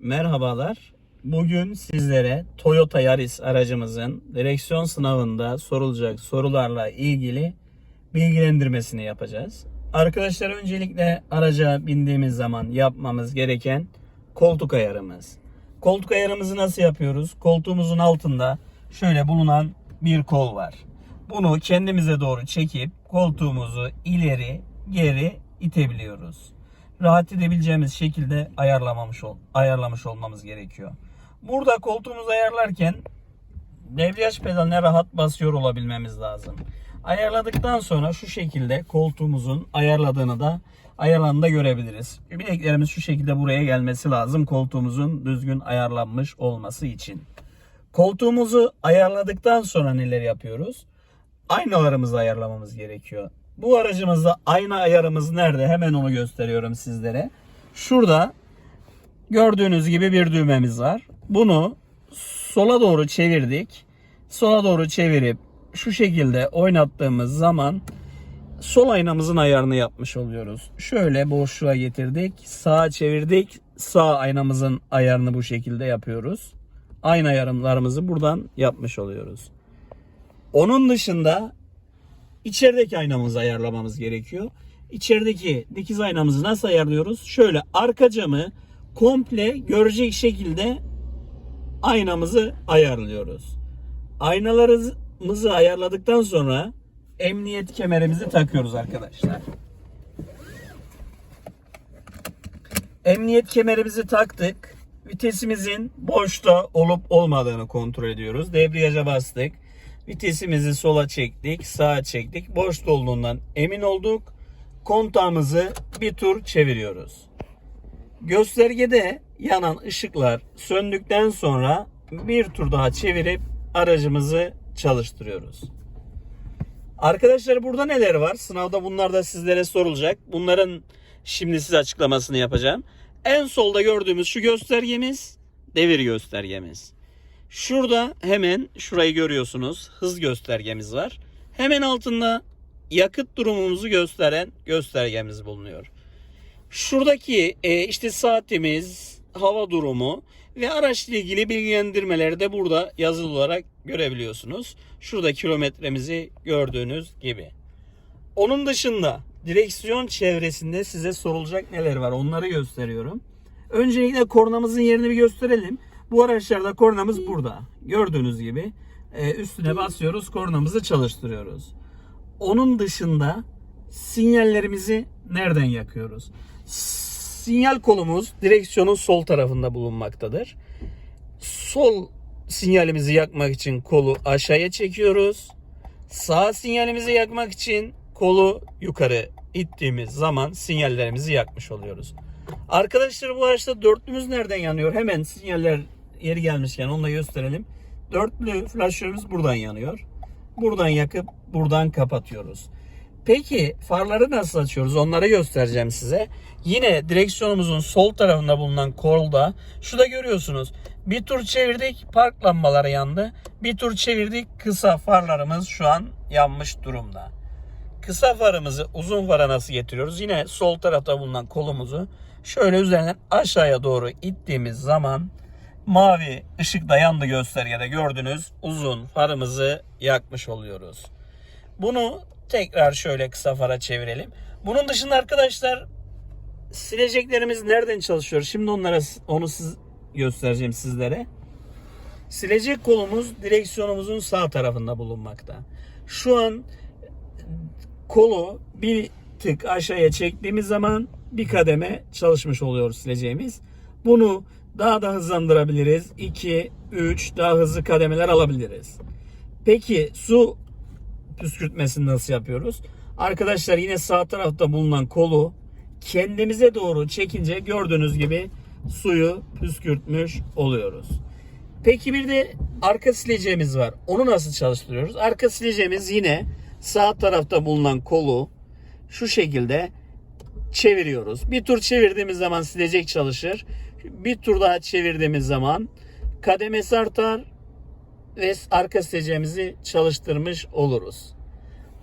Merhabalar. Bugün sizlere Toyota Yaris aracımızın direksiyon sınavında sorulacak sorularla ilgili bilgilendirmesini yapacağız. Arkadaşlar öncelikle araca bindiğimiz zaman yapmamız gereken koltuk ayarımız. Koltuk ayarımızı nasıl yapıyoruz? Koltuğumuzun altında şöyle bulunan bir kol var. Bunu kendimize doğru çekip koltuğumuzu ileri geri itebiliyoruz. Rahat edebileceğimiz şekilde ayarlamamış ol, ayarlamış olmamız gerekiyor. Burada koltuğumuzu ayarlarken debriyaj pedaline rahat basıyor olabilmemiz lazım. Ayarladıktan sonra şu şekilde koltuğumuzun ayarladığını da ayarlandığını da görebiliriz. Bileklerimiz şu şekilde buraya gelmesi lazım koltuğumuzun düzgün ayarlanmış olması için. Koltuğumuzu ayarladıktan sonra neler yapıyoruz? Aynalarımızı ayarlamamız gerekiyor. Bu aracımızda ayna ayarımız nerede? Hemen onu gösteriyorum sizlere. Şurada gördüğünüz gibi bir düğmemiz var. Bunu sola doğru çevirdik. Sola doğru çevirip şu şekilde oynattığımız zaman sol aynamızın ayarını yapmış oluyoruz. Şöyle boşluğa getirdik. Sağa çevirdik. Sağ aynamızın ayarını bu şekilde yapıyoruz. Ayna ayarlarımızı buradan yapmış oluyoruz. Onun dışında içerideki aynamızı ayarlamamız gerekiyor. İçerideki dikiz aynamızı nasıl ayarlıyoruz? Şöyle arka camı komple görecek şekilde aynamızı ayarlıyoruz. Aynalarımızı ayarladıktan sonra emniyet kemerimizi takıyoruz arkadaşlar. Emniyet kemerimizi taktık. Vitesimizin boşta olup olmadığını kontrol ediyoruz. Debriyaja bastık. Vitesimizi sola çektik, sağa çektik. Boşta olduğundan emin olduk. Kontağımızı bir tur çeviriyoruz. Göstergede yanan ışıklar söndükten sonra bir tur daha çevirip aracımızı çalıştırıyoruz. Arkadaşlar burada neler var? Sınavda bunlar da sizlere sorulacak. Bunların şimdi size açıklamasını yapacağım. En solda gördüğümüz şu göstergemiz devir göstergemiz. Şurada hemen şurayı görüyorsunuz. Hız göstergemiz var. Hemen altında yakıt durumumuzu gösteren göstergemiz bulunuyor. Şuradaki e, işte saatimiz, hava durumu ve araçla ilgili bilgilendirmeleri de burada yazılı olarak görebiliyorsunuz. Şurada kilometremizi gördüğünüz gibi. Onun dışında direksiyon çevresinde size sorulacak neler var onları gösteriyorum. Öncelikle kornamızın yerini bir gösterelim. Bu araçlarda kornamız burada. Gördüğünüz gibi e, üstüne basıyoruz kornamızı çalıştırıyoruz. Onun dışında sinyallerimizi nereden yakıyoruz? Sinyal kolumuz direksiyonun sol tarafında bulunmaktadır. Sol sinyalimizi yakmak için kolu aşağıya çekiyoruz. Sağ sinyalimizi yakmak için kolu yukarı ittiğimiz zaman sinyallerimizi yakmış oluyoruz. Arkadaşlar bu araçta dörtlümüz nereden yanıyor? Hemen sinyaller yeri gelmişken onu da gösterelim. Dörtlü flaşörümüz buradan yanıyor. Buradan yakıp buradan kapatıyoruz. Peki farları nasıl açıyoruz? Onları göstereceğim size. Yine direksiyonumuzun sol tarafında bulunan kolda şurada görüyorsunuz. Bir tur çevirdik park lambaları yandı. Bir tur çevirdik kısa farlarımız şu an yanmış durumda. Kısa farımızı uzun fara nasıl getiriyoruz? Yine sol tarafta bulunan kolumuzu şöyle üzerinden aşağıya doğru ittiğimiz zaman mavi ışıkta yandı göstergede gördüğünüz uzun farımızı yakmış oluyoruz. Bunu tekrar şöyle kısa fara çevirelim. Bunun dışında arkadaşlar sileceklerimiz nereden çalışıyor? Şimdi onlara onu siz göstereceğim sizlere. Silecek kolumuz direksiyonumuzun sağ tarafında bulunmakta. Şu an kolu bir tık aşağıya çektiğimiz zaman bir kademe çalışmış oluyor sileceğimiz. Bunu daha da hızlandırabiliriz. 2, 3 daha hızlı kademeler alabiliriz. Peki su püskürtmesini nasıl yapıyoruz? Arkadaşlar yine sağ tarafta bulunan kolu kendimize doğru çekince gördüğünüz gibi suyu püskürtmüş oluyoruz. Peki bir de arka sileceğimiz var. Onu nasıl çalıştırıyoruz? Arka sileceğimiz yine sağ tarafta bulunan kolu şu şekilde çeviriyoruz. Bir tur çevirdiğimiz zaman silecek çalışır. Bir tur daha çevirdiğimiz zaman kademesi artar ve arka sileceğimizi çalıştırmış oluruz.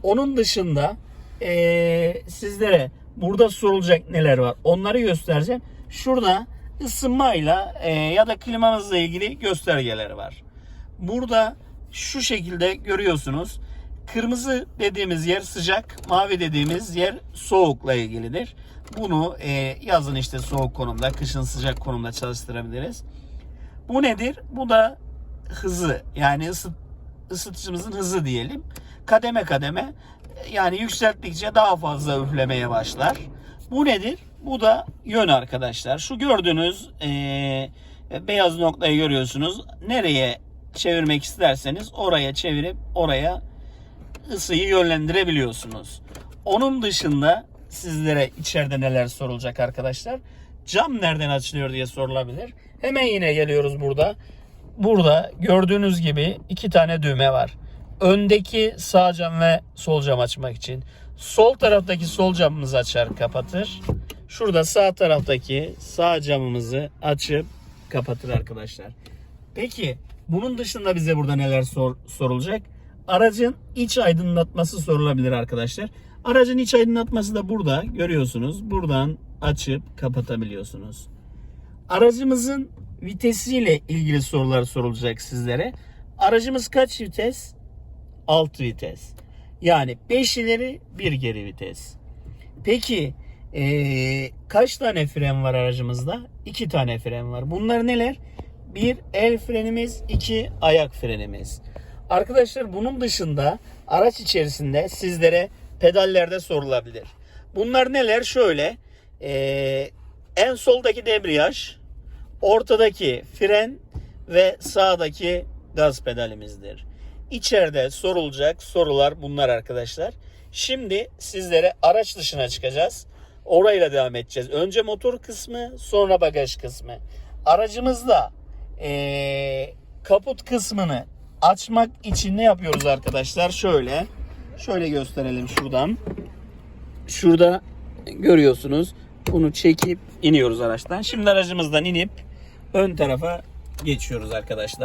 Onun dışında eee, sizlere burada sorulacak neler var onları göstereceğim. Şurada ısınmayla e, ya da klimamızla ilgili göstergeleri var. Burada şu şekilde görüyorsunuz. Kırmızı dediğimiz yer sıcak, mavi dediğimiz yer soğukla ilgilidir. Bunu e, yazın işte soğuk konumda, kışın sıcak konumda çalıştırabiliriz. Bu nedir? Bu da hızı yani ısıt, ısıtıcımızın hızı diyelim. Kademe kademe yani yükselttikçe daha fazla üflemeye başlar. Bu nedir? Bu da yön arkadaşlar. Şu gördüğünüz eee, beyaz noktayı görüyorsunuz. Nereye çevirmek isterseniz oraya çevirip oraya ısıyı yönlendirebiliyorsunuz. Onun dışında sizlere içeride neler sorulacak arkadaşlar? Cam nereden açılıyor diye sorulabilir. Hemen yine geliyoruz burada. Burada gördüğünüz gibi iki tane düğme var. Öndeki sağ cam ve sol cam açmak için. Sol taraftaki sol camımızı açar kapatır. Şurada sağ taraftaki sağ camımızı açıp kapatır arkadaşlar. Peki bunun dışında bize burada neler sor- sorulacak? Aracın iç aydınlatması sorulabilir arkadaşlar. Aracın iç aydınlatması da burada görüyorsunuz. Buradan açıp kapatabiliyorsunuz. Aracımızın vitesiyle ilgili sorular sorulacak sizlere. Aracımız kaç vites? 6 vites. Yani 5 ileri 1 geri vites. Peki eee, kaç tane fren var aracımızda? 2 tane fren var. Bunlar neler? Bir el frenimiz, iki ayak frenimiz. Arkadaşlar bunun dışında araç içerisinde sizlere pedallerde sorulabilir. Bunlar neler? Şöyle eee, en soldaki debriyaj, ortadaki fren ve sağdaki gaz pedalimizdir. İçeride sorulacak sorular bunlar arkadaşlar. Şimdi sizlere araç dışına çıkacağız. Orayla devam edeceğiz. Önce motor kısmı sonra bagaj kısmı. Aracımızda eee, kaput kısmını açmak için ne yapıyoruz arkadaşlar? Şöyle. Şöyle gösterelim şuradan. Şurada görüyorsunuz. Bunu çekip iniyoruz araçtan. Şimdi aracımızdan inip ön tarafa geçiyoruz arkadaşlar.